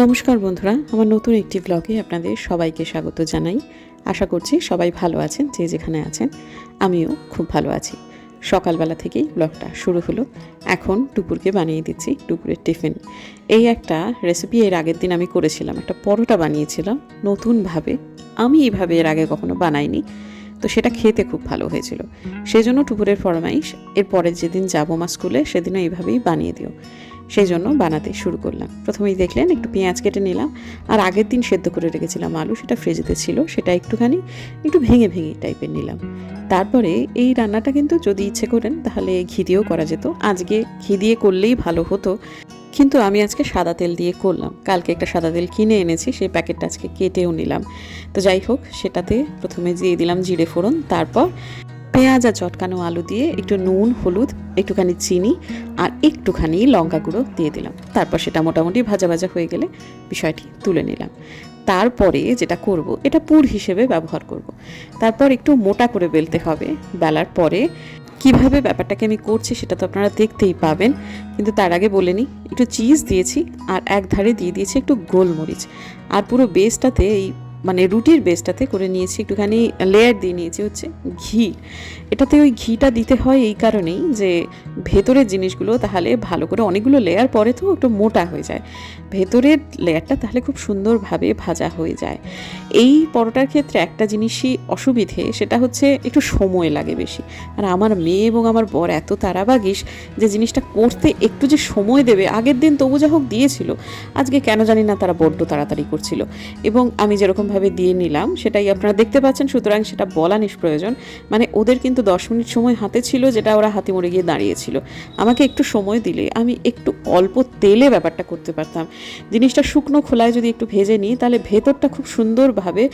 নমস্কার বন্ধুরা, আমার নতুন একটি ব্লগে আপনাদের সবাইকে স্বাগত জানাই। আশা করছি সবাই ভালো আছেন, যে যেখানে আছেন, আমিও খুব ভালো আছি। সকালবেলা থেকেই ব্লগটা শুরু হলো। এখন টুপুরকে বানিয়ে দিচ্ছি টুপুরের টিফিন। এই একটা রেসিপি এর আগের দিন আমি করেছিলাম, একটা পরোটা বানিয়েছিলাম। নতুনভাবে, আমি এইভাবে এর আগে কখনো বানাইনি। তো সেটা খেতে খুব ভালো হয়েছিল। সেই জন্য টুপুরের ফরমাইশ এর পরের যেদিন যাব মা স্কুলে, সেদিনও এইভাবেই বানিয়ে দিও। সেই জন্য বানাতে শুরু করলাম। প্রথমেই দেখলেন একটু পেঁয়াজ কেটে নিলাম, আর আগের দিন সেদ্ধ করে রেখেছিলাম আলু, সেটা ফ্রিজেতে ছিল, সেটা একটুখানি একটু ভেঙে ভেঙে টাইপের নিলাম। তারপরে এই রান্নাটা কিন্তু যদি ইচ্ছে করেন, তাহলে ঘি দিয়েও করা যেত। আজকে ঘি দিয়ে করলেই ভালো হতো। কিন্তু আমি আজকে সাদা তেল দিয়ে করলাম। কালকে একটা সাদা তেল কিনে এনেছি, সেই প্যাকেটটা আজকে কেটেও নিলাম। তো যাই হোক, সেটাতে প্রথমে দিয়ে দিলাম জিরে ফোড়ন, তারপর পেঁয়াজ আর চটকানো আলু দিয়ে একটু নুন, হলুদ, একটুখানি চিনি আর একটুখানি লঙ্কা গুঁড়ো দিয়ে দিলাম। তারপর সেটা মোটামুটি ভাজা ভাজা হয়ে গেলে বিষয়টি তুলে নিলাম। তারপরে যেটা করব, এটা পুর হিসেবে ব্যবহার করব। তারপর একটু মোটা করে বেলতে হবে। বেলার পরে কীভাবে ব্যাপারটাকে আমি করছি সেটা তো আপনারা দেখতেই পাবেন। কিন্তু তার আগে বলে নিই, একটু চিজ দিয়েছি আর এক ধারে দিয়ে দিয়েছি একটু গোলমরিচ। আর পুরো বেসটাতে এই মানে রুটির বেসটাতে করে নিয়েছি, একটুখানি লেয়ার দিয়ে নিয়েছি হচ্ছে ঘি। এটাতে ওই ঘিটা দিতে হয় এই কারণেই যে ভেতরের জিনিসগুলো তাহলে ভালো করে অনেকগুলো লেয়ার পরে তো একটু মোটা হয়ে যায়। ভেতরের লেয়ারটা তাহলে খুব সুন্দরভাবে ভাজা হয়ে যায়। এই পরোটার ক্ষেত্রে একটা জিনিসই অসুবিধে, সেটা হচ্ছে একটু সময় লাগে বেশি। আর আমার মেয়ে এবং আমার বর এত তারাবাগিস যে জিনিসটা করতে একটু যে সময় দেবে, আগের দিন তবু যা হোক দিয়েছিল, আজকে কেন জানি না তারা বড্ড তাড়াতাড়ি করছিল। এবং আমি যেরকমভাবে দিয়ে নিলাম, সেটাই আপনারা দেখতে পাচ্ছেন, সুতরাং সেটা বলা নিষ্প্রয়োজন। মানে ওদের কিন্তু দশ মিনিট সময় হাতে ছিল, যেটা ওরা হাতি মরে গিয়ে দাঁড়িয়েছিল। আমাকে একটু সময় দিলে, আমি একটু অল্প তেলে ব্যাপারটা করতে পারতাম। জিনিসটা শুকনো খোলায় যদি একটু ভেজে নিই, তাহলে ভেতরটা খুব সুন্দরভাবে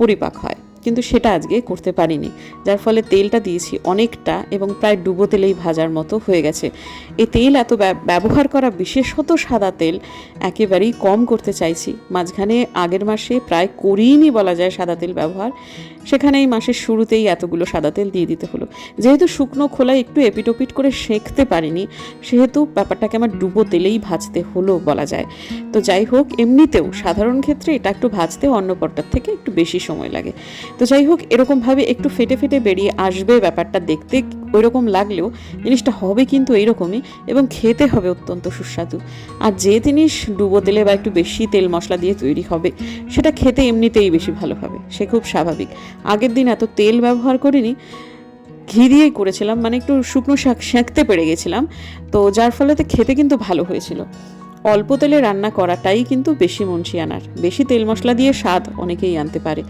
পরিপাক হয়। কিন্তু সেটা আজকে করতে পারিনি। যার ফলে তেলটা দিয়েছি অনেকটা এবং প্রায় ডুবো তেলেই ভাজার মতো হয়ে গেছে। এই তেল এত ব্যবহার করা বিশেষত সাদা তেল একেবারেই কম করতে চাইছি। মাঝখানে আগের মাসে প্রায় করিনি বলা যায় সাদা তেল ব্যবহার। সেখানে এই মাসের শুরুতেই এতগুলো সাদা তেল দিয়ে দিতে হলো। যেহেতু শুকনো খোলায় একটু এপিটোপিট করে সেঁকতে পারিনি, সেহেতু ব্যাপারটাকে আমার ডুবো তেলেই ভাজতে হলো বলা যায়। তো যাই হোক, এমনিতেও সাধারণ ক্ষেত্রে এটা একটু ভাজতে অন্য থেকে একটু বেশি সময় লাগে। তো যাই হোক এরকমভাবে একটু ফেটে ফেটে বেরিয়ে আসবে ব্যাপারটা দেখতে, ওইরকম লাগলেও জিনিসটা হবে কিন্তু এইরকমই এবং খেতে হবে অত্যন্ত সুস্বাদু। আর যে জিনিস ডুবো তেলে বা একটু বেশি তেল মশলা দিয়ে তৈরি হবে, সেটা খেতে এমনিতেই বেশি ভালো হবে, সে খুব স্বাভাবিক। আগের দিন এত তেল ব্যবহার করিনি, ঘি দিয়েই করেছিলাম মানে একটু শুকনো শাক সেঁকতে পেরে গেছিলাম, তো যার ফলেতে খেতে কিন্তু ভালো হয়েছিল। অল্প তেলে রান্না করাটাই কিন্তু বেশি মুন্সি আনার বেশি তেল মশলা দিয়ে স্বাদ অনেকেই আনতে পারে।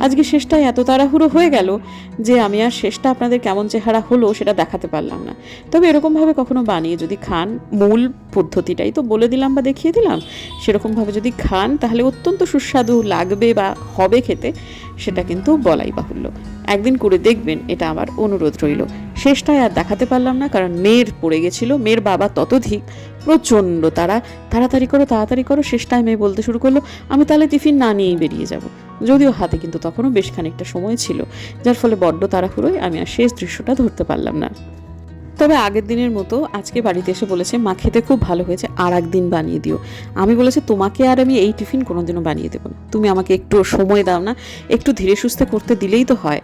আজকে শেষটায় এত তাড়াহুড়ো হয়ে গেল যে আমি আর শেষটা আপনাদের কেমন চেহারা হলো সেটা দেখাতে পারলাম না। তবে এরকমভাবে কখনো বানিয়ে যদি খান, মূল পদ্ধতিটাই তো বলে দিলাম বা দেখিয়ে দিলাম, সেরকমভাবে যদি খান তাহলে অত্যন্ত সুস্বাদু লাগবে বা হবে খেতে, সেটা কিন্তু বলাই বাহুল্য। একদিন করে দেখবেন, এটা আমার অনুরোধ রইল। শেষটায় আর দেখাতে পারলাম না, কারণ মেয়ের পড়ে গেছিল, মেয়ের বাবা ততধিক, প্রচণ্ড তারা। তাড়াতাড়ি করো তাড়াতাড়ি করো শেষটায় মেয়ে বলতে শুরু করল, আমি তাহলে টিফিন না নিয়েই বেরিয়ে যাব। যদিও হাতে কিন্তু তখনও বেশ খানিকটা সময় ছিল, যার ফলে বড্ড তাড়াহুড়োয় আমি আর শেষ দৃশ্যটা ধরতে পারলাম না। তবে আগের দিনের মতো আজকে বাড়িতে এসে বলেছে, মা, খেতে খুব ভালো হয়েছে, আর একদিন বানিয়ে দিও। আমি বলেছি, তোমাকে আর আমি এই টিফিন কোনোদিনও বানিয়ে দেবো না। তুমি আমাকে একটু সময় দাও না, একটু ধীরে সুস্থে করতে দিলেই তো হয়।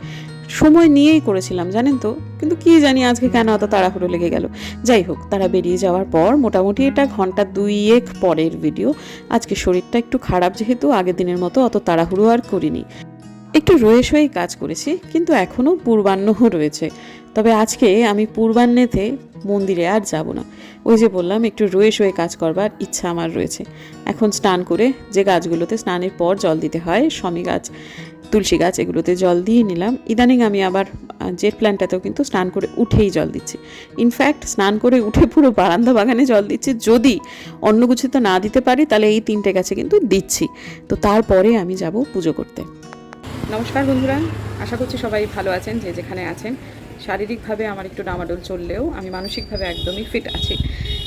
সময় নিয়েই করেছিলাম, জানেন তো? কিন্তু কি জানি আজকে কেন অত তাড়াহুড়ো লেগে গেল। যাই হোক, তারা বেরিয়ে যাওয়ার পর মোটামুটি এটা ঘণ্টা দুই এক পরের ভিডিও আজকে শরীরটা একটু খারাপ যেহেতু, আগের দিনের মতো অত তাড়াহুড়ো আর করিনি। একটু রয়ে সয়েই কাজ করেছি, কিন্তু এখনও পূর্বাহ্নও রয়েছে। তবে আজকে আমি পূর্বাহ্নেতে মন্দিরে আর যাব না। ওই যে বললাম, একটু রয়ে সয়ে কাজ করবার ইচ্ছা আমার রয়েছে। এখন স্নান করে যে গাছগুলোতে স্নানের পর জল দিতে হয়, শমি গাছ, তুলসী গাছ, এগুলোতে জল দিয়ে নিলাম। ইদানিং আমি আবার জেট প্ল্যান্টটাতেও কিন্তু স্নান করে উঠেই জল দিচ্ছি। ইনফ্যাক্ট স্নান করে উঠে পুরো বারান্দা বাগানে জল দিচ্ছি। যদি অন্য কিছু তো না দিতে পারি, তাহলে এই তিনটে গাছে কিন্তু দিচ্ছি। তো তারপরে আমি যাব পুজো করতে। নমস্কার বন্ধুরা, আশা করছি সবাই ভালো আছেন, যে যেখানে আছেন। শারীরিকভাবে আমার একটু ডামাডোল চললেও আমি মানসিকভাবে একদমই ফিট আছি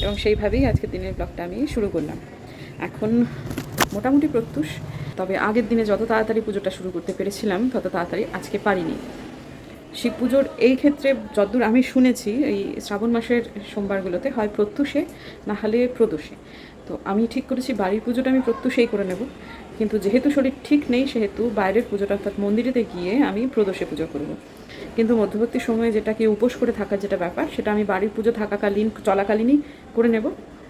এবং সেইভাবেই আজকের দিনের ব্লগটা আমি শুরু করলাম। এখন মোটামুটি প্রত্যুষ, তবে আগের দিনে যত তাড়াতাড়ি পুজোটা শুরু করতে পেরেছিলাম, তত তাড়াতাড়ি আজকে পারিনি। শিব পুজোর এই ক্ষেত্রে যতদূর আমি শুনেছি, এই শ্রাবণ মাসের সোমবারগুলোতে হয় প্রত্যুষে, না হলে প্রদোষে। তো আমি ঠিক করেছি বাড়ির পুজোটা আমি প্রত্যুষেই করে নেব। কিন্তু যেহেতু শরীর ঠিক নেই, সেহেতু বাইরের পুজোটা অর্থাৎ মন্দিরেতে গিয়ে আমি প্রদোষে পুজো করব। কিন্তু মধ্যবর্তী সময়ে যেটাকে উপোস করে থাকার যেটা ব্যাপার, সেটা আমি বাড়ির পুজো থাকাকালীন, চলাকালীনই করে নেব।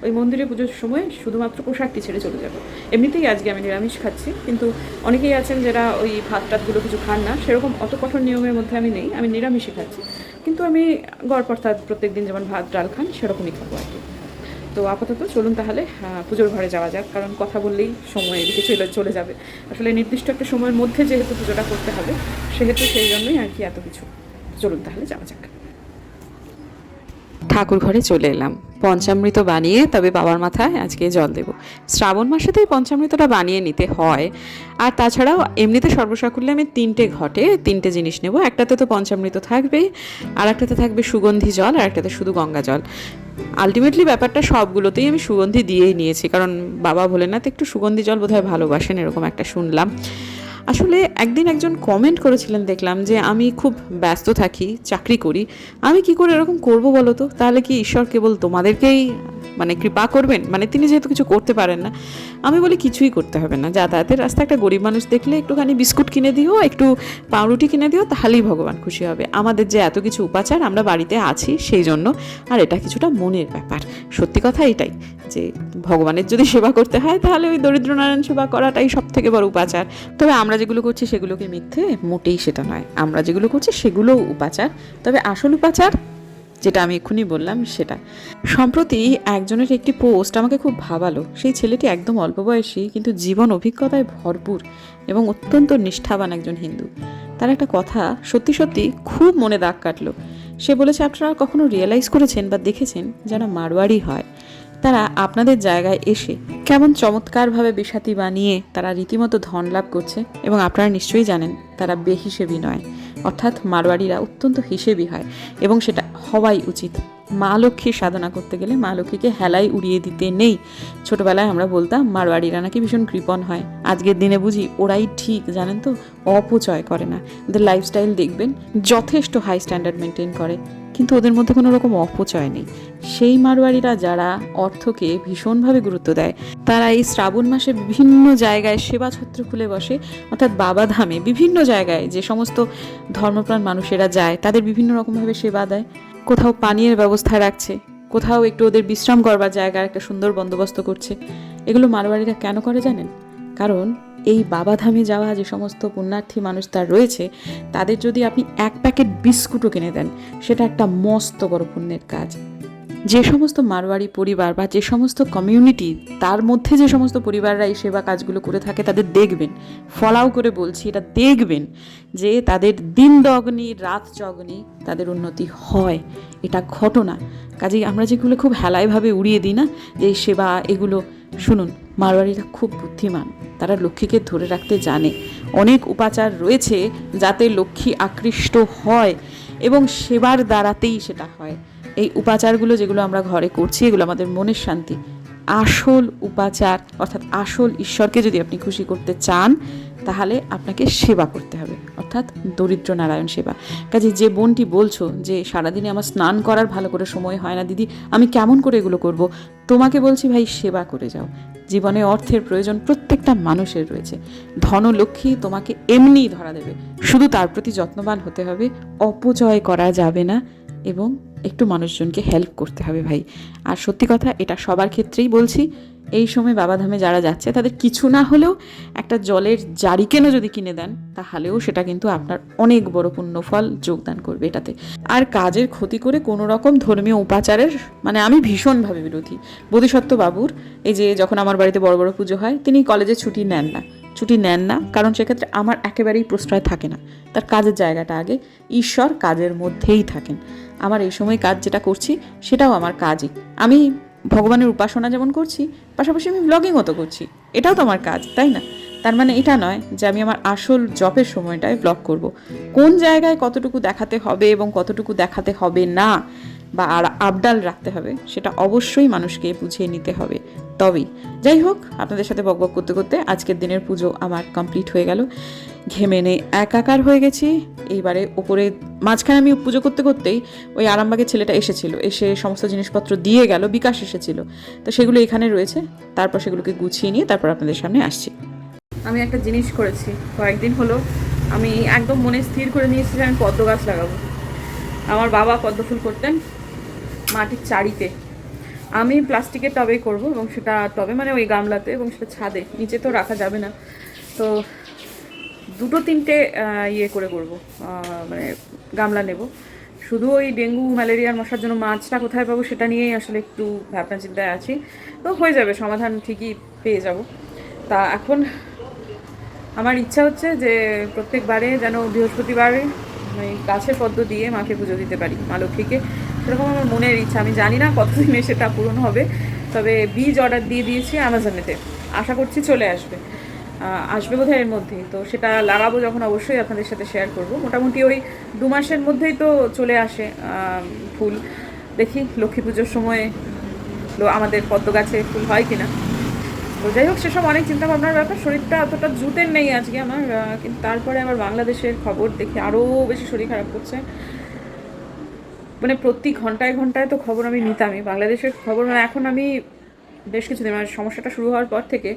ওই মন্দিরে পুজোর সময় শুধুমাত্র পোশাকটি ছেড়ে চলে যাব। এমনিতেই আজকে আমি নিরামিষ খাচ্ছি, কিন্তু অনেকেই আছেন যারা ওই ভাত টাতগুলো কিছু খান না, সেরকম অত কঠোর নিয়মের মধ্যে আমি নেই, আমি নিরামিষই খাচ্ছি। কিন্তু আমি গড় প্রত্যেক দিন যেমন ভাত, ডাল খান, সেরকমই খাব আর কি। তো আপাতত চলুন তাহলে পুজোর ঘরে যাওয়া যাক, কারণ কথা বললেই সময় এদিকে চলে চলে যাবে। আসলে নির্দিষ্ট একটা সময়ের মধ্যে যেহেতু পুজোটা করতে হবে, সেহেতু সেই জন্যই আর কি এত কিছু। চলুন তাহলে যাওয়া যাক। ঠাকুর ঘরে চলে এলাম। পঞ্চামৃত বানিয়ে তবে বাবার মাথায় আজকে জল দেব। শ্রাবণ মাসেতেই পঞ্চামৃতটা বানিয়ে নিতে হয়। আর তাছাড়াও এমনিতে সর্বসাকুল্যে আমি তিনটে ঘটে, তিনটে জিনিস নেব। একটাতে তো পঞ্চামৃত থাকবেই আর একটাতে থাকবে সুগন্ধি জল আর একটাতে শুধু গঙ্গা জল। আলটিমেটলি ব্যাপারটা সবগুলোতেই আমি সুগন্ধি দিয়েই নিয়েছি, কারণ বাবা ভোলেনাথ একটু সুগন্ধি জল বোধহয় ভালোবাসেন, এরকম একটা শুনলাম। আসলে একদিন একজন কমেন্ট করেছিলেন, দেখলাম যে আমি খুব ব্যস্ত থাকি, চাকরি করি। আমি কি করে এরকম করব বলো তো? তাহলে কি ঈশ্বর কেবল তোমাদেরকেই মানে কৃপা করবেন মানে তিনি যেহেতু কিছু করতে পারেন না, আমি বলি কিছুই করতে হবে না। যাতায়াতের রাস্তায় একটা গরিব মানুষ দেখলে একটুখানি বিস্কুট কিনে দিও, একটু পাউরুটি কিনে দিও, তাহলেই ভগবান খুশি হবে। আমাদের যে এত কিছু উপাচার, আমরা বাড়িতে আছি সেই জন্য, আর এটা কিছুটা মনের ব্যাপার। সত্যি কথা এটাই, যে ভগবানের যদি সেবা করতে হয়, তাহলে ওই দরিদ্র নারায়ণ সেবা করাটাই সব থেকে বড় উপাচার। তবে আমরা যেগুলো করছি, সেগুলোকে মিথ্যে মোটেই সেটা নয়। আমরা যেগুলো করছি, সেগুলোও উপাচার। তবে আসল উপাচার যেটা আমি এক্ষুনি বললাম, সেটা। সম্প্রতি একজনের একটি পোস্ট আমাকে খুব ভাবালো। সেই ছেলেটি একদম অল্প বয়সী, কিন্তু জীবন অভিজ্ঞতায় ভরপুর এবং অত্যন্ত নিষ্ঠাবান একজন হিন্দু। তার একটা কথা সত্যি সত্যি খুব মনে দাগ কাটলো। সে বলেছে, আপনারা কখনো রিয়েলাইজ করেছেন বা দেখেছেন যারা মারোয়ারি হয়? তারা আপনাদের জায়গায় এসে কেমন চমৎকারভাবে বিষাতি বানিয়ে তারা রীতিমতো ধন লাভ করছে এবং আপনারা নিশ্চয়ই জানেন তারা বেহিসেবি নয়। অর্থাৎ মারোয়ারিরা অত্যন্ত হিসেবি হয় এবং সেটা হওয়াই উচিত। মা লক্ষ্মীর সাধনা করতে গেলে মা লক্ষ্মীকে হেলাই উড়িয়ে দিতে নেই। ছোটবেলায় আমরা বলতাম মারোয়ারিরা নাকি ভীষণ কৃপণ হয়। আজকের দিনে বুঝি ওরাই ঠিক, জানেন তো? অপচয় করে না। ওদের লাইফস্টাইল দেখবেন যথেষ্ট হাই স্ট্যান্ডার্ড মেনটেন করে। কিন্তু ওদের মধ্যে কোনো রকম অপচয় নেই। সেই মারোয়ারিরা যারা অর্থকে ভীষণভাবে গুরুত্ব দেয়, তারা এই শ্রাবণ মাসে বিভিন্ন জায়গায় সেবা ছত্র খুলে বসে, অর্থাৎ বাবা ধামে বিভিন্ন জায়গায় যে সমস্ত ধর্মপ্রাণ মানুষেরা যায়, তাদের বিভিন্ন রকমভাবে সেবা দেয়। কোথাও পানীয়ের ব্যবস্থা রাখছে, কোথাও একটু ওদের বিশ্রাম করবার জায়গার একটা সুন্দর বন্দোবস্ত করছে। এগুলো মারোয়ারিরা কেন করে জানেন? কারণ এই বাবাধামে যাওয়া যে সমস্ত পুণ্যার্থী মানুষ তার রয়েছে, তাদের যদি আপনি এক প্যাকেট বিস্কুটও কিনে দেন, সেটা একটা মস্ত বড় পুণ্যের কাজ। যে সমস্ত মারোয়ারি পরিবার বা যে সমস্ত কমিউনিটি তার মধ্যে যে সমস্ত পরিবাররা এই সেবা কাজগুলো করে থাকে, তাদের দেখবেন, ফলাও করে বলছি এটা দেখবেন যে তাদের দিন দগ্নি রাত জগ্নি তাদের উন্নতি হয়। এটা ঘটনা। কাজেই আমরা যেগুলো খুব হেলাইভাবে উড়িয়ে দিই না, যে সেবা, এগুলো শুনুন মারোয়ারিরা খুব বুদ্ধিমান। তারা লক্ষ্মীকে ধরে রাখতে জানে। অনেক উপাচার রয়েছে যাতে লক্ষ্মী আকৃষ্ট হয় এবং সেবার দ্বারাতেই সেটা হয়। এই উপাচারগুলো যেগুলো আমরা ঘরে করছি, এগুলো আমাদের মনের শান্তি। আসল উপাচার, অর্থাৎ আসল ঈশ্বরকে যদি আপনি খুশি করতে চান, তাহলে আপনাকে সেবা করতে হবে, অর্থাৎ দরিদ্র নারায়ণ সেবা। কাজে যে বোনটি বলছো যে, সারাদিনে আমার স্নান করার ভালো করে সময় হয় না, দিদি, আমি কেমন করে এগুলো করব? তোমাকে বলছি, ভাই, সেবা করে যাও। জীবনে অর্থের প্রয়োজন প্রত্যেকটা মানুষের রয়েছে। ধনলক্ষ্মী তোমাকে এমনিই ধরা দেবে। শুধু তার প্রতি যত্নবান হতে হবে, অপচয় করা যাবে না এবং একটু মানুষজনকে হেল্প করতে হবে ভাই। আর সত্যি কথা, এটা সবার ক্ষেত্রেই বলছি, এই সময় বাবাধামে যারা যাচ্ছে, তাদের কিছু না হলেও একটা জলের জারিকেনও যদি কিনে দেন, তাহলেও সেটা কিন্তু আপনার অনেক বড় পুণ্যফল যোগদান করবে এটাতে। আর কাজের ক্ষতি করে কোনো রকম ধর্মীয় উপাচারের মানে আমি ভীষণভাবে বিরোধী। বোধিসত্ত্ব বাবুর, এই যে যখন আমার বাড়িতে বড় বড় পুজো হয়, তিনি কলেজে ছুটি নেন না। ছুটি নেন না, কারণ সেক্ষেত্রে আমার একেবারেই প্রশ্রয় থাকে না। তার কাজের জায়গাটা আগে, ঈশ্বর কাজের মধ্যেই থাকেন। আমার এই সময় কাজ যেটা করছি, সেটাও আমার কাজই। আমি ভগবানের উপাসনা যেমন করছি, পাশাপাশি আমি ব্লগিংও তো করছি। এটাও তো আমার কাজ, তাই না? তার মানে এটা নয় যে আমি আমার আসল জবের সময়টায় ব্লগ করব। কোন জায়গায় কতটুকু দেখাতে হবে এবং কতটুকু দেখাতে হবে না বা আর আবডাল রাখতে হবে, সেটা অবশ্যই মানুষকে বুঝিয়ে নিতে হবে। তবেই যাই হোক, আপনাদের সাথে বকবক করতে করতে আজকের দিনের পুজো আমার কমপ্লিট হয়ে গেল। ঘেমে নে, একাকার হয়ে গেছি। এইবারে ওপরে মাঝখানে আমি পুজো করতে করতেই ওই আরামবাগের ছেলেটা এসেছিল, এসে সমস্ত জিনিসপত্র দিয়ে গেল, বিকাশ এসেছিল। তো সেগুলো এখানে রয়েছে, তারপর সেগুলোকে গুছিয়ে নিয়ে তারপর আপনাদের সামনে আসছি। আমি একটা জিনিস করেছি, কয়েকদিন হলো আমি একদম মনে স্থির করে নিয়েছি যে আমি পদ্ম গাছ লাগাবো। আমার বাবা পদ্ম ফুল করতেন মাটির চারিতে। আমি প্লাস্টিকের টবে করব এবং সেটা টবে মানে ওই গামলাতে এবং সেটা ছাদে। নিচে তো রাখা যাবে না। তো দুটো তিনটে ইয়ে করে করব। মানে গামলা নেব। শুধু ওই ডেঙ্গু ম্যালেরিয়ার মশার জন্য মাছটা কোথায় পাবো সেটা নিয়েই আসলে একটু ভাবনা চিন্তায় আছি। তো হয়ে যাবে, সমাধান ঠিকই পেয়ে যাব। তা এখন আমার ইচ্ছা হচ্ছে যে প্রত্যেকবারে যেন বৃহস্পতিবারে আমি গাছের পদ্ম দিয়ে মাকে পুজো দিতে পারি, মা লক্ষ্মীকে। সেরকম আমার মনের ইচ্ছা। আমি জানি না কতদিনে সেটা পূরণ হবে, তবে বীজ অর্ডার দিয়ে দিয়েছি অ্যামাজনেতে আশা করছি চলে আসবে। আসবে বোধহয় এর মধ্যেই। তো সেটা লাগাবো যখন অবশ্যই আপনাদের সাথে শেয়ার করব। মোটামুটি ওই দু মাসের মধ্যেই তো চলে আসে ফুল। দেখি লক্ষ্মী পুজোর সময় আমাদের পদ্ম গাছে ফুল হয় কিনা। তো যাই হোক, সেসব অনেক চিন্তা ভাবনার ব্যাপার। শরীরটা অতটা জুতের নেই আজকে আমার কিন্তু তারপরে আবার বাংলাদেশের খবর দেখে আরও বেশি শরীর খারাপ করছে। মানে প্রতি ঘন্টায় ঘন্টায় তো খবর আমি নিতামই। বাংলাদেশের খবর মানে এখন আমি বেশ কিছুদিন মানে সমস্যাটা শুরু হওয়ার পর থেকে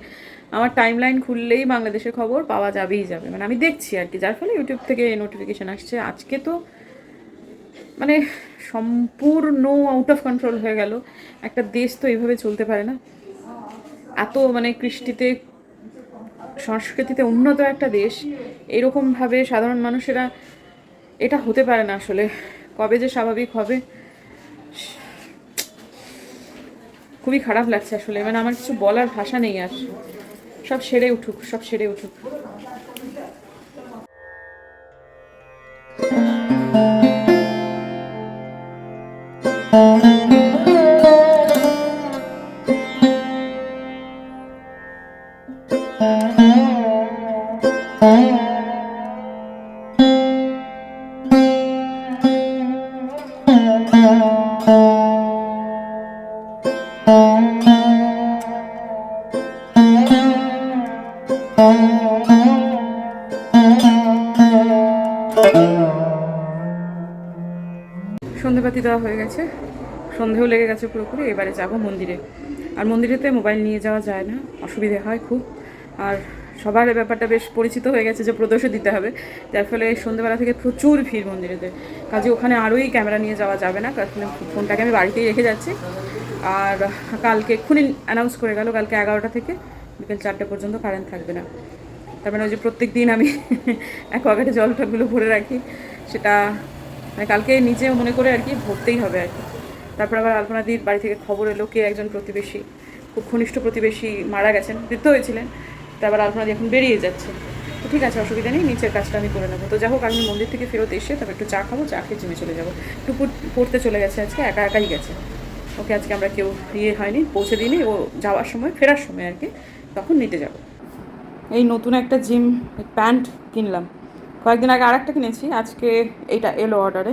আমার টাইম লাইন খুললেই বাংলাদেশের খবর পাওয়া যাবেই যাবে। মানে আমি দেখছি আর কি, যার ফলে ইউটিউব থেকে নোটিফিকেশান আসছে। আজকে তো মানে সম্পূর্ণ আউট অফ কন্ট্রোল হয়ে গেল। একটা দেশ তো এইভাবে চলতে পারে না। এত মানে কৃষ্টিতে, সংস্কৃতিতে উন্নত একটা দেশ, এরকমভাবে সাধারণ মানুষেরা এটা হতে পারে না আসলে। কবে যে স্বাভাবিক হবে? খুবই খারাপ লাগছে আসলে। মানে আমার কিছু বলার ভাষা নেই আর। সব সেরে উঠুক, সব সেরে উঠুক। গেছে সন্ধেও লেগে গেছে পুরোপুরি, এবারে যাব মন্দিরে। আর মন্দিরেতে মোবাইল নিয়ে যাওয়া যায় না, অসুবিধে হয় খুব। আর সবার ব্যাপারটা বেশ পরিচিত হয়ে গেছে যে প্রদর্শন দিতে হবে। যার ফলে সন্ধ্যেবেলা থেকে প্রচুর ভিড় মন্দিরেতে। কাজে ওখানে আরোই ক্যামেরা নিয়ে যাওয়া যাবে না, কারণ ফোনটাকে আমি বাড়িতেই রেখে যাচ্ছি। আর কালকে এক্ষুনি অ্যানাউন্স করে গেল, কালকে এগারোটা থেকে বিকেল চারটে পর্যন্ত কারেন্ট থাকবে না। তার মানে ওই যে প্রত্যেক দিন আমি অ্যাকোয়াগার্ডে জল টলগুলো ভরে রাখি, সেটা মানে কালকে নিজে মনে করে আর কি ভরতেই হবে আর কি। তারপর আবার আলপনাদির বাড়ি থেকে খবর এলো কে একজন প্রতিবেশী, খুব ঘনিষ্ঠ প্রতিবেশী মারা গেছেন, বৃদ্ধ হয়েছিলেন। তারপর আলপনাদি এখন বেরিয়ে যাচ্ছে। তো ঠিক আছে, অসুবিধা নেই, নিচের কাজটা আমি করে নেব। তো যাই হোক, আমি মন্দির থেকে ফেরত এসে তারপর একটু চা খাব, চা খেয়ে জিমে চলে যাব। একটু পড়তে চলে গেছে আজকে, একা একাই গেছে। ওকে আজকে আমরা কেউ ইয়ে হয়নি, পৌঁছে দিইনি, ও যাওয়ার সময়, ফেরার সময় আর কি, তখন নিতে যাব। এই নতুন একটা জিম, প্যান্ট কিনলাম। কয়েকদিন আগে আরেকটা কিনেছি, আজকে এইটা এলো অর্ডারে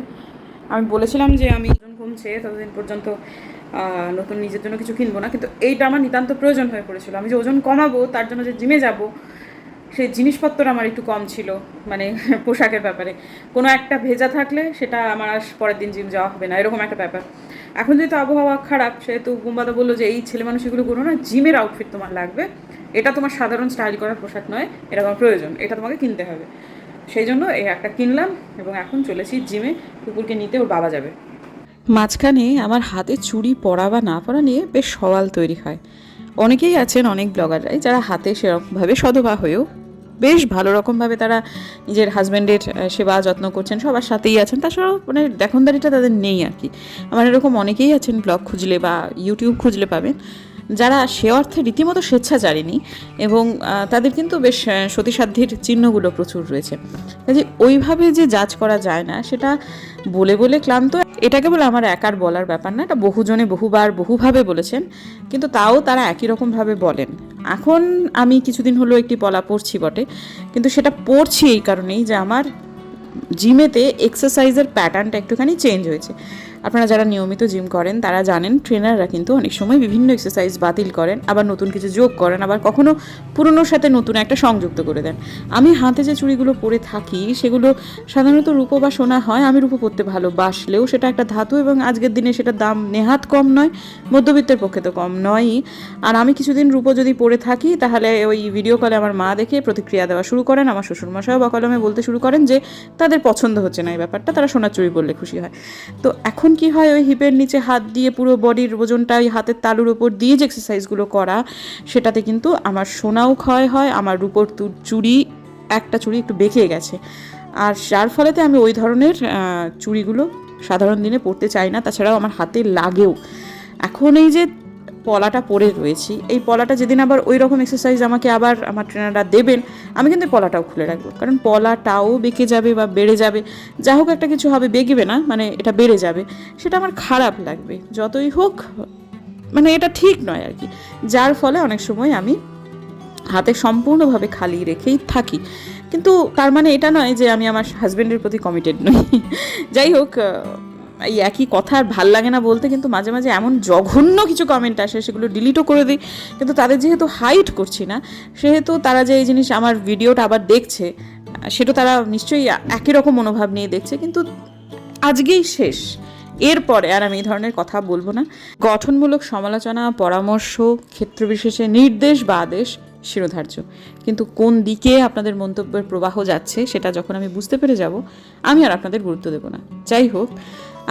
আমি বলেছিলাম যে আমি ওজন কমছে ততদিন পর্যন্ত নতুন নিজের জন্য কিছু কিনবো না, কিন্তু এইটা আমার নিতান্ত প্রয়োজন হয়ে পড়েছিল। আমি যে ওজন কমাবো, তার জন্য যে জিমে যাব সেই জিনিসপত্র আমার একটু কম ছিল মানে পোশাকের ব্যাপারে। কোনো একটা ভেজা থাকলে সেটা আমার আর পরের দিন জিম যাওয়া হবে না, এরকম একটা ব্যাপার। এখন যেহেতু আবহাওয়া খারাপ, সেহেতু গুম্বাদা বলল যে এই ছেলে মানুষ এগুলো করো না জিমের আউটফিট তোমার লাগবে। এটা তোমার সাধারণ স্টাইল করার পোশাক নয় এটা তোমার প্রয়োজন, এটা তোমাকে কিনতে হবে। সেই জন্য এই একটা কিনলাম এবং এখন চলেছি জিমে। কুকুরকে নিতে ওর বাবা যাবে। মাঝখানে আমার হাতে চুড়ি পরা বা না পরা নিয়ে বেশ সওয়াল তৈরি হয়। অনেকেই আছেন অনেক ব্লগাররাই যারা হাতে সেরকমভাবে সধবা হয়েও বেশ ভালো রকমভাবে তারা নিজের হাজব্যান্ডের সেবা যত্ন করছেন, সবার সাথেই আছেন। তাছাড়াও মানে দেখনদারিটা তাদের নেই আর কি। আমার এরকম অনেকেই আছেন ব্লগ খুঁজলে বা ইউটিউব খুঁজলে পাবেন। যারা সে অর্থে রীতিমতো স্বেচ্ছাচারিণী এবং তাদের কিন্তু বেশ সতীসাধ্যের চিহ্নগুলো প্রচুর রয়েছে। কাজে ওইভাবে যে জাজ করা যায় না, সেটা বলে বলে ক্লান্ত এটা কেবল আমার একার বলার ব্যাপার না, এটা বহুজনে বহুবার বহুভাবে বলেছেন, কিন্তু তাও তারা একই রকমভাবে বলেন। এখন আমি কিছুদিন হলো একটি পলা পড়ছি বটে, কিন্তু সেটা পড়ছি এই কারণেই যে আমার জিমেতে এক্সারসাইজের প্যাটার্নটা একটুখানি চেঞ্জ হয়েছে। আপনারা যারা নিয়মিত জিম করেন, তারা জানেন ট্রেনাররা কিন্তু অনেক সময় বিভিন্ন এক্সারসাইজ বাতিল করেন, আবার নতুন কিছু যোগ করেন, আবার কখনো পুরনোর সাথে নতুন একটা সংযুক্ত করে দেন। আমি হাতে যে চুড়িগুলো পরে থাকি, সেগুলো সাধারণত রূপো বা সোনা হয়, আমি রূপো পরতে ভালোবাসলেও সেটা একটা ধাতু এবং আজকের দিনে সেটার দাম নেহাত কম নয়, মধ্যবিত্তের পক্ষে তো কম নয়ই। আর আমি কিছুদিন রূপো যদি পরে থাকি, তাহলে ওই ভিডিও কলে আমার মা দেখে প্রতিক্রিয়া দেওয়া শুরু করেন, আমার শ্বশুরমশাইও বা কলমে বলতে শুরু করেন যে, তাদের পছন্দ হচ্ছে না এই ব্যাপারটা, তারা সোনার চুড়ি বললে খুশি হয়। তো এখন কি হয়, ওই হিপের নিচে হাত দিয়ে পুরো বডির ওজনটা ওই হাতের তালুর উপর দিয়ে যে এক্সারসাইজগুলো করা, সেটাতে কিন্তু আমার সোনাও ক্ষয় হয়, আমার রূপোর চুড়ি, একটা চুড়ি একটু বেঁকে গেছে। আর যার ফলেতে আমি ওই ধরনের চুড়িগুলো সাধারণ দিনে পরতে চাই না, তাছাড়াও আমার হাতে লাগেও। এখন এই যে পলাটা পরে রয়েছি। এই পলাটা যেদিন আবার ওই রকম এক্সারসাইজ আমাকে আবার আমার ট্রেনাররা দেবেন, আমি কিন্তু পলাটাও খুলে রাখব। কারণ পলাটাও বেঁকে যাবে বা বেড়ে যাবে, যা হোক একটা কিছু হবে বেগবে না মানে এটা বেড়ে যাবে, সেটা আমার খারাপ লাগবে। যতই হোক মানে এটা ঠিক নয় আর কি। যার ফলে অনেক সময় আমি হাতে সম্পূর্ণভাবে খালি রেখেই থাকি। কিন্তু তার মানে এটা নয় যে আমি আমার হাজব্যান্ডের প্রতি কমিটেড নই। যাই হোক এই একই কথা আর ভালো লাগে না বলতে, কিন্তু মাঝে মাঝে এমন জঘন্য কিছু কমেন্ট আসে, সেগুলো ডিলিটও করে দিই। কিন্তু তাদের যেহেতু হাইট করছি না, সেহেতু তারা যে এই জিনিস আমার ভিডিওটা আবার দেখছে, সেটা তারা নিশ্চয়ই একই রকম মনোভাব নিয়ে দেখছে, কিন্তু আজকেই শেষ। এরপরে আর আমি এই ধরনের কথা বলব না। গঠনমূলক সমালোচনা, পরামর্শ ক্ষেত্রবিশেষে নির্দেশ বা আদেশ, শিরোধার্য। কিন্তু কোন দিকে আপনাদের মন্তব্যের প্রবাহ যাচ্ছে, সেটা যখন আমি বুঝতে পেরে যাব, আমি আর আপনাদের গুরুত্ব দেব না। যাই হোক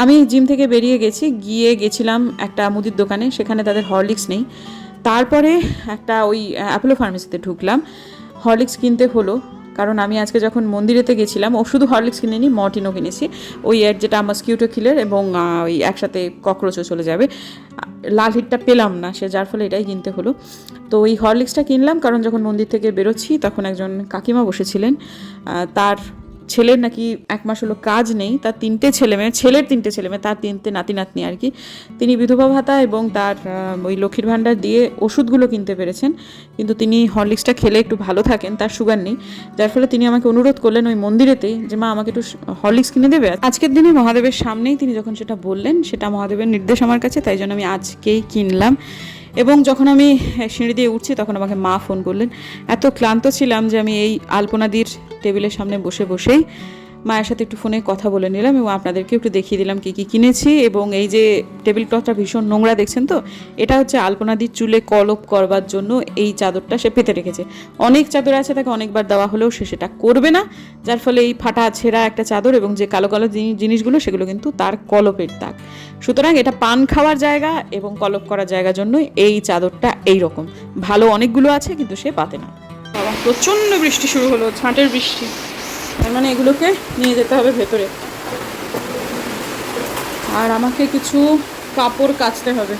আমি জিম থেকে বেরিয়ে গেছি, গিয়ে গেছিলাম একটা মুদির দোকানে, সেখানে তাদের হরলিক্স নেই। তারপরে একটা ওই অ্যাপোলো ফার্মেসিতে ঢুকলাম। হরলিক্স কিনতে হলো, কারণ আমি আজকে যখন মন্দিরেতে গেছিলাম, ও শুধু হরলিক্স কিনিনি, মর্টিনও কিনেছি। ওই এর যেটা মস্কিউটো কিলের এবং ওই একসাথে ককরোচও চলে যাবে। লাল হিটটা পেলাম না, সে যার ফলে এটাই কিনতে হলো। তো ওই হরলিক্সটা কিনলাম, কারণ যখন মন্দির থেকে বেরোচ্ছি, তখন একজন কাকিমা বসেছিলেন। তার ছেলের নাকি এক মাস হলো কাজ নেই, তার তিনটে ছেলে মেয়ে, ছেলের তিনটে ছেলে মেয়ে, তার তিনটে নাতি নাতনি আর কি। তিনি বিধবা ভাতা এবং তার ওই লক্ষ্মীর ভাণ্ডার দিয়ে ওষুধগুলো কিনতে পেরেছেন। কিন্তু তিনি হরলিক্সটা খেলে একটু ভালো থাকেন, তার সুগার নেই। যার ফলে তিনি আমাকে অনুরোধ করলেন ওই মন্দিরেতেই যে, মা, আমাকে একটু হরলিক্স কিনে দেবে? আজকের দিনে মহাদেবের সামনেই তিনি যখন সেটা বললেন, সেটা মহাদেবের নির্দেশ আমার কাছে, তাই জন্য আমি আজকেই কিনলাম। এবং যখন আমি সিঁড়ি দিয়ে উঠছি, তখন আমাকে মা ফোন করলেন। এত ক্লান্ত ছিলাম যে, আমি এই আলপনাদির টেবিলের সামনে বসে বসেই মায়ের সাথে একটু ফোনে কথা বলে নিলাম এবং আপনাদেরকে একটু দেখিয়ে দিলাম কী কী কিনেছি এবং এই যে টেবিল ক্লথটা ভীষণ নোংরা দেখছেন তো, এটা হচ্ছে আলপনাদির চুলে কলপ করবার জন্য এই চাদরটা সে পেতে রেখেছে। অনেক চাদর আছে, তাকে অনেকবার দেওয়া হলেও সে সেটা করবে না, যার ফলে এই ফাটা ছেঁড়া একটা চাদর এবং যে কালো কালো জিনিসগুলো সেগুলো কিন্তু তার কলপের দাগ। সুতরাং এটা পান খাওয়ার জায়গা এবং কলপ করার জায়গার জন্য এই চাদরটা এই রকম ভালো অনেকগুলো আছে, কিন্তু সে পাতে না। বাবা, প্রচণ্ড বৃষ্টি শুরু হলো ছাঁটের বৃষ্টি। তার মানে এগুলোকে নিয়ে যেতে হবে ভেতরে। আর আমাকে কিছু কাপড় কাচতে হবে।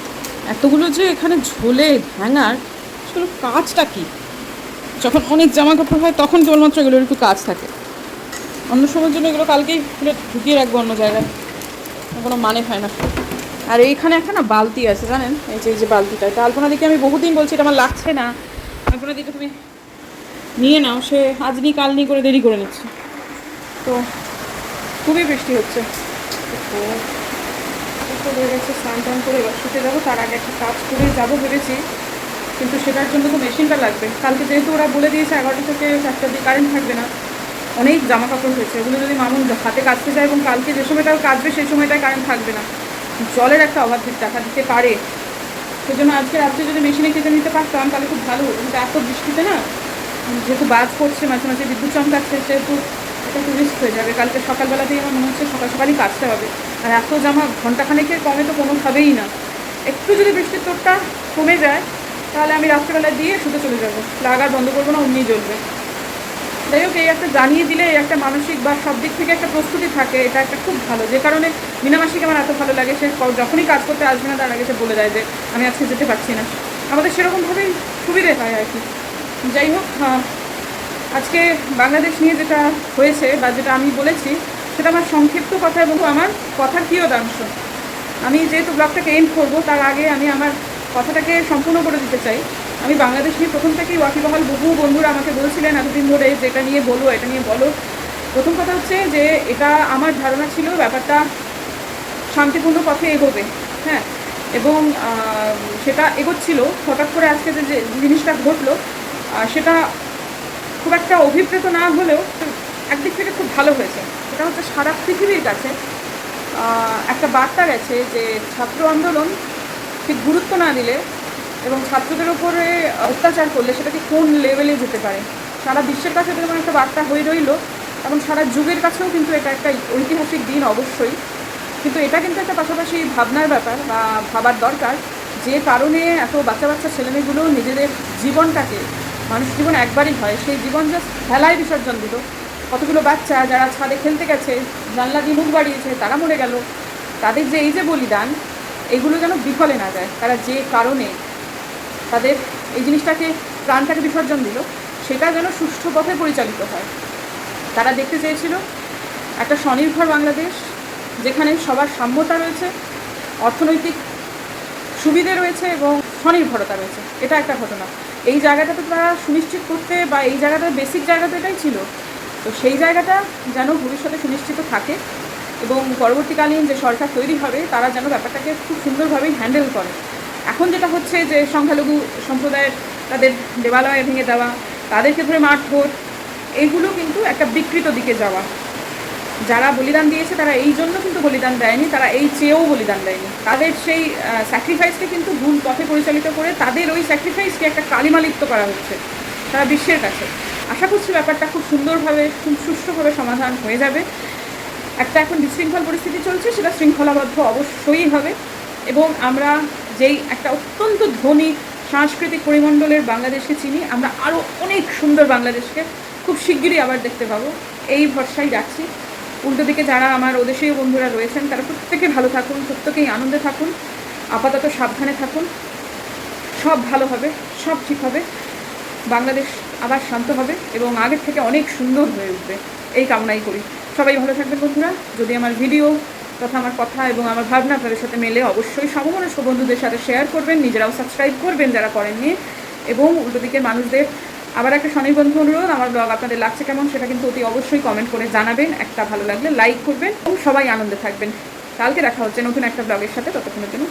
এতগুলো যে এখানে ঝোলে হ্যাঙ্গার সেগুলো কাজটা কি? যখন অনেক জামা কাপড় হয়, তখন কেবলমাত্র এগুলোর একটু কাজ থাকে। অন্য সময়ের জন্য এগুলো কালকেই খুলে ঢুকিয়ে রাখব অন্য জায়গায়। কোনো মানে হয় না। আর এইখানে একটা না বালতি আছে, জানেন? এই যে এই যে বালতিটা। এটা আলপনা দিকে আমি বহুদিন বলছি, এটা আমার লাগছে না। আলপনা দিকে তুমি নিয়ে নাও, সে আজ নি কাল নি করে দেরি করে নিচ্ছে। তো খুবই বৃষ্টি হচ্ছে। হয়ে গেছে, স্নান টান করে এবার শুতে যাব। তার আগে একটা কাজ করে যাব ভেবেছি, কিন্তু সেটার জন্য তো মেশিনটা লাগবে। কালকে যেহেতু ওরা বলে দিয়েছে এগারোটা থেকে চারটা দিয়ে কারেন্ট থাকবে না, অনেক জামা কাপড় হয়েছে। ওগুলো যদি মানুষ হাতে কাচতে যায় এবং কালকে যে সময়টাও কাচবে, সেই সময়টায় কারেন্ট থাকবে না। জলের একটা অভাব দেখা দিতে পারে। সেই জন্য আজকে রাত্রে যদি মেশিনে কেটে নিতে পারতাম, তাহলে খুব ভালো হতো। কিন্তু এত বৃষ্টিতে না যেহেতু বাজ করছে মাঝে মাঝে বিদ্যুৎ চমকাচ্ছে সেহেতু এটা একটু রিস্ক হয়ে যাবে। কালকে সকালবেলাতেই আমার মনে হচ্ছে সকাল সকালই কাচতে হবে। আর এত জামা ঘন্টাখানেকের কমে তো কোনোভাবেই না। একটু যদি বৃষ্টির তোরটা কমে যায়, তাহলে আমি রাত্রেবেলায় দিয়ে শুতে চলে যাব। লাগার বন্ধ করব না, অমনি জ্বলবে। যাই হোক, এই একটা জানিয়ে দিলে, এই একটা মানসিক বা সব দিক থেকে একটা প্রস্তুতি থাকে, এটা একটা খুব ভালো। যে কারণে মিনামাসিকে আমার এত ভালো লাগে, সে যখনই কাজ করতে আসবে না, তার আগে সে বলে দেয় যে, আমি আজকে যেতে পারছি না। আমাদের সেরকমভাবেই সুবিধে হয় আর কি। যাই হোক আহ, আজকে বাংলাদেশ নিয়ে যেটা হয়েছে বা যেটা আমি বলেছি সেটা আমার সংক্ষিপ্ত কথা এবং আমার কথার কিয়দাংশ আমি যেহেতু ব্লগটাকে এন্ড করব তার আগে আমি আমার কথাটাকে সম্পূর্ণ করে দিতে চাই। আমি বাংলাদেশ নিয়ে প্রথম থেকেই ওয়াকিবহাল বহু বন্ধুরা আমাকে বলছিলেন এতদিন ধরে যে এটা নিয়ে বলো এটা নিয়ে বলো। প্রথম কথা হচ্ছে যে এটা আমার ধারণা ছিল ব্যাপারটা শান্তিপূর্ণ পথে এগোবে হ্যাঁ এবং সেটা এগোচ্ছিল। হঠাৎ করে আজকে যে জিনিসটা ঘটলো সেটা খুব একটা অভিপ্রেত না হলেও একদিক থেকে খুব ভালো হয়েছে। সেটা হচ্ছে সারা পৃথিবীর কাছে একটা বার্তা গেছে যে ছাত্র আন্দোলন ঠিক গুরুত্ব না দিলে এবং ছাত্রদের উপরে অত্যাচার করলে সেটাকে কোন লেভেলে যেতে পারে? সারা বিশ্বের কাছে যেমন একটা বার্তা হয়ে রইল এবং সারা যুগের কাছেও কিন্তু এটা একটা ঐতিহাসিক দিন অবশ্যই। কিন্তু এটা কিন্তু একটা পাশাপাশি ভাবনার ব্যাপার বা ভাবার দরকার। যে কারণে এত বাচ্চা বাচ্চা ছেলেমেয়েগুলো নিজেদের জীবনটাকে মানুষ জীবন একবারই হয়। সেই জীবন জাস্ট খেলায় বিসর্জন দিল। কতগুলো বাচ্চা যারা ছাদে খেলতে গেছে, জানলা দিয়ে মুখ বাড়িয়েছে, তারা মরে গেল। তাদের যে এই যে বলিদান, এগুলো যেন বিফলে না যায়। তারা যে কারণে তাদের এই জিনিসটাকে, প্রাণটাকে বিসর্জন দিল, সেটা যেন সুষ্ঠু পথে পরিচালিত হয়। তারা দেখতে চেয়েছিল একটা স্বনির্ভর বাংলাদেশ, যেখানে সবার সাম্যতা রয়েছে, অর্থনৈতিক সুবিধে রয়েছে এবং স্বনির্ভরতা রয়েছে। এটা একটা ঘটনা। এই জায়গাটাতে তারা সুনিশ্চিত করতে বা এই জায়গাটার বেসিক জায়গা তো এটাই ছিল। তো সেই জায়গাটা যেন ভবিষ্যতে সুনিশ্চিত থাকে এবং পরবর্তীকালীন যে সরকার তৈরি হবে, তারা যেন ব্যাপারটাকে খুব সুন্দরভাবেই হ্যান্ডেল করে। এখন যেটা হচ্ছে যে সংখ্যালঘু সম্প্রদায়ের তাদের দেবালয়ে ভেঙে দেওয়া, তাদেরকে ধরে মারধর, এগুলো কিন্তু একটা বিকৃত দিকে যাওয়া। যারা বলিদান দিয়েছে, তারা এই জন্য কিন্তু বলিদান দেয়নি, তারা এই চেয়েও বলিদান দেয়নি। তাদের সেই স্যাক্রিফাইসকে কিন্তু ভুল পথে পরিচালিত করে তাদের ওই স্যাক্রিফাইসকে একটা কালিমালিপ্ত করা হচ্ছে সারা বিশ্বের কাছে। আশা করছি ব্যাপারটা খুব সুন্দরভাবে, খুব সুষ্ঠুভাবে সমাধান হয়ে যাবে। একটা এখন বিশৃঙ্খল পরিস্থিতি চলছে, সেটা শৃঙ্খলাবদ্ধ অবশ্যই হবে। এবং আমরা যেই একটা অত্যন্ত ধনী সাংস্কৃতিক পরিমণ্ডলের বাংলাদেশকে চিনি, আমরা আরও অনেক সুন্দর বাংলাদেশকে খুব শিগগিরই আবার দেখতে পাবো। এই ভরসায় যাচ্ছি উল্টো দিকে যারা আমার ওদেশীয় বন্ধুরা রয়েছেন, তারা প্রত্যেকে ভালো থাকুন, প্রত্যেকেই আনন্দে থাকুন, আপাতত সাবধানে থাকুন। সব ভালো হবে, সব ঠিক হবে। বাংলাদেশ আবার শান্ত হবে এবং আগের থেকে অনেক সুন্দর হয়ে উঠবে। এই কামনাই করি। সবাই ভালো থাকবেন বন্ধুরা। যদি আমার ভিডিও তথা আমার কথা এবং আমার ভাবনা আপনাদের সাথে মেলে, অবশ্যই সমমনস্ক বন্ধুদের সাথে শেয়ার করবেন, নিজেরাও সাবস্ক্রাইব করবেন যারা করেননি। এবং উল্টো দিকের মানুষদের আবার একটা স্বনির্বন্ধ অনুরোধ, আমার ব্লগ আপনাদের লাগছে কেমন সেটা কিন্তু অতি অবশ্যই কমেন্ট করে জানাবেন। একটা ভালো লাগলে লাইক করবেন এবং সবাই আনন্দে থাকবেন। কালকে দেখা হচ্ছে নতুন একটা ব্লগের সাথে, ততক্ষণের জন্য